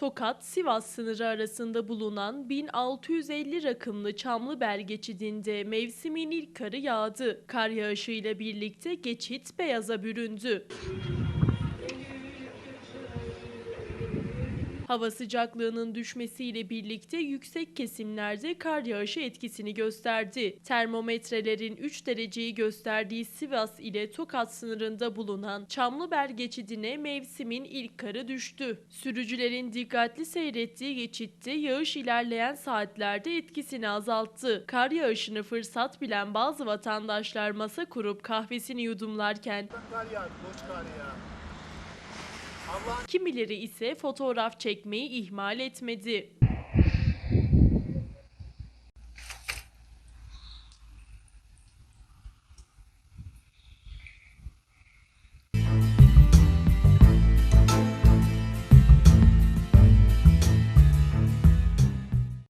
Tokat-Sivas sınırı arasında bulunan 1650 rakımlı Çamlıbel geçidinde mevsimin ilk karı yağdı. Kar yağışıyla birlikte geçit beyaza büründü. Hava sıcaklığının düşmesiyle birlikte yüksek kesimlerde kar yağışı etkisini gösterdi. Termometrelerin 3 dereceyi gösterdiği Sivas ile Tokat sınırında bulunan Çamlıbel geçidine mevsimin ilk karı düştü. Sürücülerin dikkatli seyrettiği geçitte yağış ilerleyen saatlerde etkisini azalttı. Kar yağışını fırsat bilen bazı vatandaşlar masa kurup kahvesini yudumlarken Kar yağdı, boş kar ya. Kimileri ise fotoğraf çekmeyi ihmal etmedi.